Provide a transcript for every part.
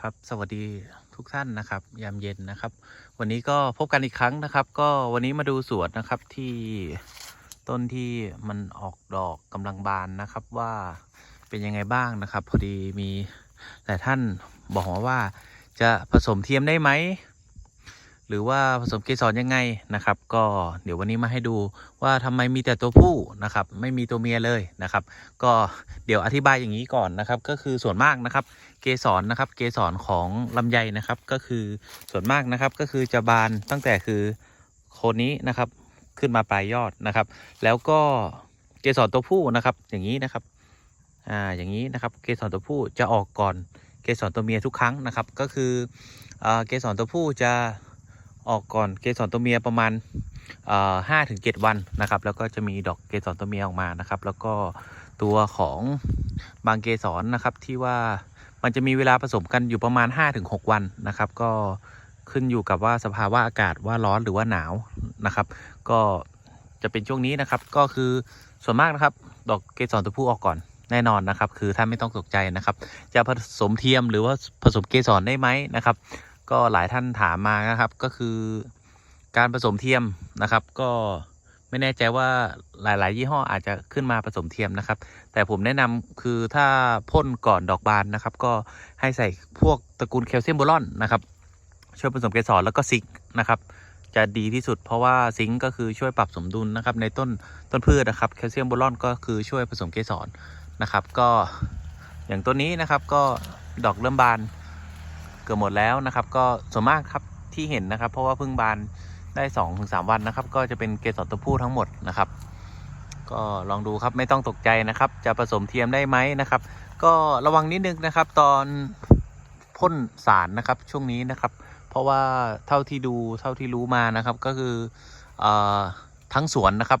ครับสวัสดีทุกท่านนะครับ ยามเย็นนะครับ วันนี้ก็พบกันอีกครั้งนะครับ ก็วันนี้มาดูสวนนะครับที่ต้นที่มันออกดอกกำลังบานนะครับว่าเป็นยังไงบ้างนะครับ พอดีมีหลายท่านบอกมาว่าจะผสมเทียมได้ไหม หรือว่าผสมเกสรยังไงนะครับ ก็เดี๋ยววันนี้มาให้ดูว่าทำไมมีแต่ตัวผู้นะครับ ไม่มีตัวเมียเลยนะครับ ก็เดี๋ยวอธิบายอย่างนี้ก่อนนะครับ ก็คือส่วนมากนะครับ เกสรนะครับ เกสรของลำไยนะครับ ก็คือส่วนมากนะครับ ก็คือจะบานตั้งแต่คือโคนนี้นะครับ ขึ้นมาปลายยอดนะครับ แล้วก็เกสรตัวผู้นะครับ อย่างนี้นะครับ อ่า อย่างนี้นะครับ เกสรตัวผู้จะออกก่อน เกสรตัวเมียทุกครั้งนะครับ ก็คืออ่าเกสรตัวผู้จะ ออกก่อนเกสรตัวเมียประมาณห้าถึงเจ็ดวันนะครับ แล้วก็จะมีดอกเกสรตัวเมียออกมานะครับ แล้วก็ตัวของบางเกสรนะครับที่ว่ามันจะมีเวลาผสมกันอยู่ประมาณ 5-6 วันนะครับ ก็ขึ้นอยู่กับว่าสภาวะอากาศว่าร้อนหรือว่าหนาวนะครับ ก็จะเป็นช่วงนี้นะครับ ก็คือส่วนมากนะครับ ดอกเกสรตัวผู้ออกก่อนแน่นอนนะครับ คือท่านไม่ต้องตกใจนะครับ จะผสมเทียมหรือว่าผสมเกสรได้ไหมนะครับ ก็หลายท่านถามมานะครับ ก็คือการผสมเทียมนะครับ ก็ไม่แน่ใจว่าหลาย ๆ ยี่ห้ออาจจะขึ้นมาผสมเทียมนะครับ แต่ผมแนะนำคือถ้าพ่นก่อนดอกบานนะครับ ก็ให้ใส่พวกตระกูลแคลเซียมโบรอนนะครับ ช่วยผสมเกสรแล้วก็ซิงค์นะครับจะดีที่สุดเพราะว่าซิงค์ก็คือช่วยปรับสมดุลนะครับในต้นต้นพืชนะครับแคลเซียมโบรอนก็คือช่วยผสมเกสรนะครับ ก็อย่างต้นนี้นะครับก็ดอกเริ่มบาน กือบหมดแล้วนะครับ ก็ส่วนมากครับที่เห็นนะครับ เพราะว่าเพิ่งบานได้2อถึงสวันนะครับ ก็จะเป็นเกสรตัวผู้ทั้งหมดนะครับ ก็ลองดูครับไม่ต้องตกใจนะครับ จะผสมเทียมได้ไหมนะครับ ก็ระวังนิดนึงนะครับ ตอนพ่นสารนะครับช่วงนี้นะครับ เพราะว่าเท่าที่ดูเท่าที่รู้มานะครับ ก็คืออทั้งสวนนะครับ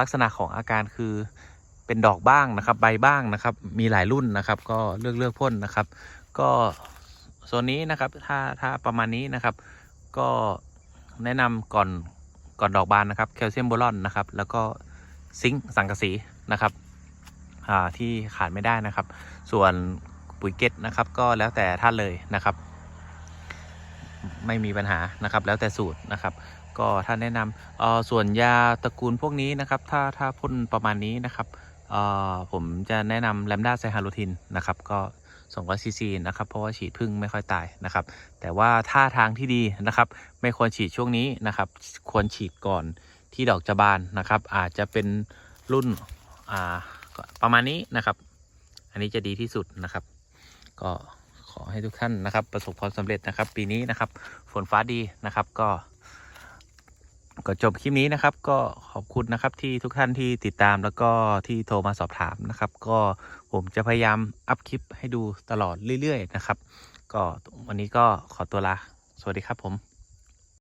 ลักษณะของอาการคือเป็นดอกบ้างนะครับ ใบบ้างนะครับ มีหลายรุ่นนะครับ ก็เลือกเลือกพ่นนะครับ ก็ โซนนี้นะครับ ถ้าถ้าประมาณนี้นะครับ ก็แนะนำก่อนก่อนดอกบานนะครับแคลเซียมโบรอนนะครับ แล้วก็ซิงค์สังกะสีนะครับอ่าที่ขาดไม่ได้นะครับ ส่วนปุ๋ยเก็ตนะครับ ก็แล้วแต่ท่านเลยนะครับ ไม่มีปัญหานะครับ แล้วแต่สูตรนะครับ ก็ถ้านแนะนำอ่อส่วนยาตระกูลพวกนี้นะครับ ถ้าถ้าพ่นประมาณนี้นะครับอ่อผมจะแนะนำแลมด้าไซฮาโลทินนะครับ ก็ 200ซีซีนะครับเพราะว่าฉีดพึ่งไม่ค่อยตายนะครับ แต่ว่าท่าทางที่ดีนะครับ ไม่ควรฉีดช่วงนี้นะครับ ควรฉีดก่อนที่ดอกจะบานนะครับ อาจจะเป็นรุ่นอ่าประมาณนี้นะครับ อันนี้จะดีที่สุดนะครับ ก็ขอให้ทุกท่านนะครับ ประสบความสำเร็จนะครับ ปีนี้นะครับ ฝนฟ้าดีนะครับก็ ก็จบคลิปนี้นะครับ ก็ขอบคุณนะครับที่ทุกท่านที่ติดตามแล้วก็ที่โทรมาสอบถามนะครับ ก็ผมจะพยายามอัพคลิปให้ดูตลอดเรื่อยๆนะครับ ก็วันนี้ก็ขอตัวลาสวัสดีครับผม